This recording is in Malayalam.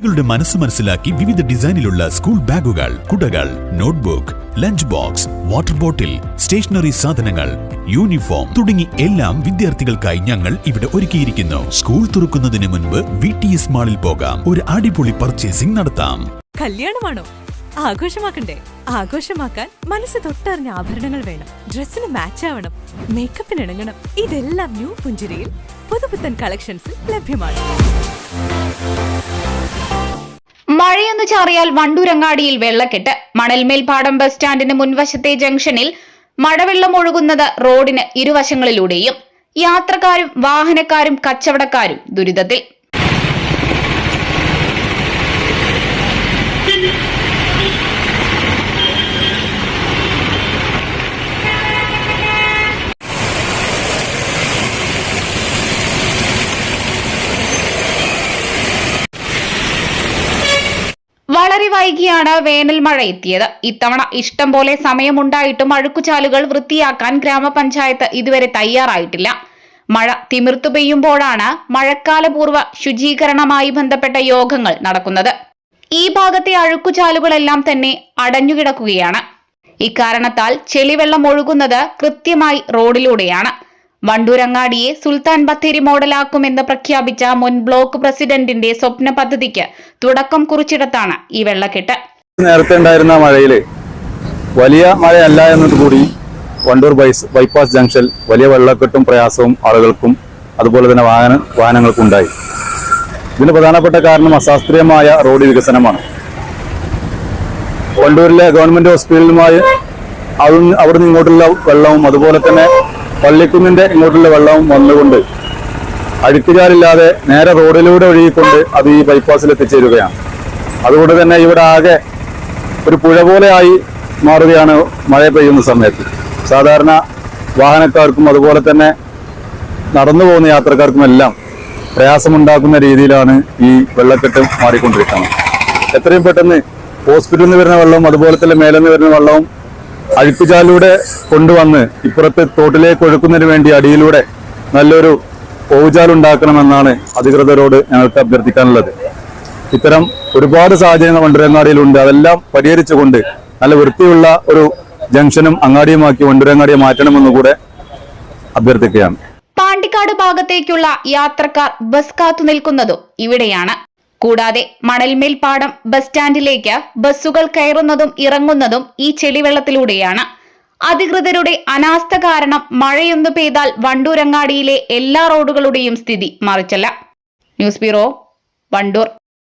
കുട്ടികളുടെ മനസ്സ് മനസ്സിലാക്കി വിവിധ ഡിസൈനിലുള്ള സ്കൂൾ ബാഗുകൾ കുടകൾ notebook lunch box water bottle stationery സാധനങ്ങൾ യൂണിഫോം തുടങ്ങി എല്ലാം വിദ്യാർത്ഥികൾക്കായി ഞങ്ങൾ ഇവിടെ ഒരുക്കിയിരിക്കുന്നു. സ്കൂൾ തുറക്കുന്നതിന് മുൻപ് വി ടി എസ് മാളിൽ പോകാം. ഒരു അടിപൊളി പർച്ചേസിംഗ് നടത്താം. കല്യാണമാണോ? ആഘോഷമാക്കണ്ടേ? ആഘോഷമാക്കാൻ മനസ്സ് തൊട്ടറിഞ്ഞ ആഭരണങ്ങൾ വേണം. ഡ്രസ്സിന് മാച്ച് ആവണം. മേക്കപ്പിന് ഇണങ്ങണം. ഇതെല്ലാം ന്യൂ പുഞ്ചിരിയിൽ പുതുപുത്തൻ കളക്ഷൻസിൽ ലഭ്യമാണ്. മഴയൊന്നു ചാറിയാൽ വണ്ടൂരങ്ങാടിയിൽ വെള്ളക്കെട്ട്. മണൽമേൽപ്പാടം ബസ് സ്റ്റാൻഡിന് മുൻവശത്തെ ജംഗ്ഷനിൽ മഴവെള്ളം ഒഴുകുന്നത് റോഡിന് ഇരുവശങ്ങളിലൂടെയും. യാത്രക്കാരും വാഹനക്കാരും കച്ചവടക്കാരും ദുരിതത്തിൽ. വളരെ വൈകിയാണ് വേനൽ മഴ എത്തിയത്. ഇത്തവണ ഇഷ്ടം പോലെ സമയമുണ്ടായിട്ടും അഴുക്കുചാലുകൾ വൃത്തിയാക്കാൻ ഗ്രാമപഞ്ചായത്ത് ഇതുവരെ തയ്യാറായിട്ടില്ല. മഴ തിമിർത്തു പെയ്യുമ്പോഴാണ് മഴക്കാലപൂർവ ശുചീകരണമായി ബന്ധപ്പെട്ട യോഗങ്ങൾ നടക്കുന്നത്. ഈ ഭാഗത്തെ അഴുക്കുചാലുകളെല്ലാം തന്നെ അടഞ്ഞുകിടക്കുകയാണ്. ഇക്കാരണത്താൽ ചെളിവെള്ളം ഒഴുകുന്നത് കൃത്യമായി റോഡിലൂടെയാണ്. വണ്ടൂരങ്ങാടിയെ സുൽത്താൻ ബത്തേരി മോഡലാക്കുമെന്ന് പ്രഖ്യാപിച്ച മുൻ ബ്ലോക്ക് പ്രസിഡന്റിന്റെ സ്വപ്ന പദ്ധതിക്ക് തുടക്കം കുറിച്ചിടത്താണ് ഈ വെള്ളക്കെട്ട്. നേരത്തെ ഉണ്ടായിരുന്ന മഴയിൽ വലിയ മഴയല്ല എന്നത് കൂടി വണ്ടൂർ ബൈപ്പാസ് ജംഗ്ഷൻ വലിയ വെള്ളക്കെട്ടും പ്രയാസവും ആളുകൾക്കും അതുപോലെ തന്നെ വാഹന വാഹനങ്ങൾക്കും ഉണ്ടായി. ഇതിന് പ്രധാനപ്പെട്ട കാരണം അശാസ്ത്രീയമായ റോഡ് വികസനമാണ്. വണ്ടൂരിലെ ഗവൺമെന്റ് ഹോസ്പിറ്റലുമായി അവിടുന്ന് ഇങ്ങോട്ടുള്ള വെള്ളവും അതുപോലെ തന്നെ പള്ളിക്കുന്നിന്റെ ഇങ്ങോട്ടുള്ള വെള്ളവും വന്നുകൊണ്ട് അഴുക്കുചാലില്ലാതെ നേരെ റോഡിലൂടെ ഒഴുകിക്കൊണ്ട് അത് ഈ ബൈപ്പാസിൽ എത്തിച്ചേരുകയാണ്. അതുകൊണ്ട് തന്നെ ഇവിടെ ആകെ ഒരു പുഴ പോലെയായി മാറുകയാണ് മഴ പെയ്യുന്ന സമയത്ത്. സാധാരണ വാഹനക്കാർക്കും അതുപോലെ തന്നെ നടന്നു പോകുന്ന യാത്രക്കാർക്കും എല്ലാം പ്രയാസമുണ്ടാക്കുന്ന രീതിയിലാണ് ഈ വെള്ളക്കെട്ട് മാറിക്കൊണ്ടിരിക്കുന്നത്. എത്രയും പെട്ടെന്ന് ഹോസ്പിറ്റലിൽ നിന്ന് വരുന്ന വെള്ളവും അതുപോലെ തന്നെ മേലെ നിന്ന് വരുന്ന വെള്ളവും അഴുക്കുചാലിലൂടെ കൊണ്ടുവന്ന് ഇപ്പുറത്ത് തോട്ടിലേക്ക് ഒഴുക്കുന്നതിന് വേണ്ടി അടിയിലൂടെ നല്ലൊരു ഓവുചാൽ ഉണ്ടാക്കണമെന്നാണ് അധികൃതരോട് ഞങ്ങൾക്ക് അഭ്യർത്ഥിക്കാനുള്ളത്. ഇത്തരം ഒരുപാട് സാഹചര്യങ്ങൾ വണ്ടുരങ്ങാടിയിലുണ്ട്. അതെല്ലാം പരിഹരിച്ചുകൊണ്ട് നല്ല വൃത്തിയുള്ള ഒരു ജംഗ്ഷനും അങ്ങാടിയുമാക്കി വണ്ടുരങ്ങാടിയെ മാറ്റണമെന്ന് കൂടെ അഭ്യർത്ഥിക്കുകയാണ്. പാണ്ടിക്കാട് ഭാഗത്തേക്കുള്ള യാത്രക്കാർ ബസ് കാത്തു നിൽക്കുന്നതും ഇവിടെയാണ്. കൂടാതെ മണൽമേൽ പാടം ബസ് സ്റ്റാൻഡിലേക്ക് ബസ്സുകൾ കയറുന്നതും ഇറങ്ങുന്നതും ഈ ചെളിവെള്ളത്തിലൂടെയാണ്. അധികൃതരുടെ അനാസ്ഥ കാരണം മഴയൊന്നു പെയ്താൽ വണ്ടൂരങ്ങാടിയിലെ എല്ലാ റോഡുകളുടെയും സ്ഥിതി മറിച്ചല്ല. News bureau Wandoor.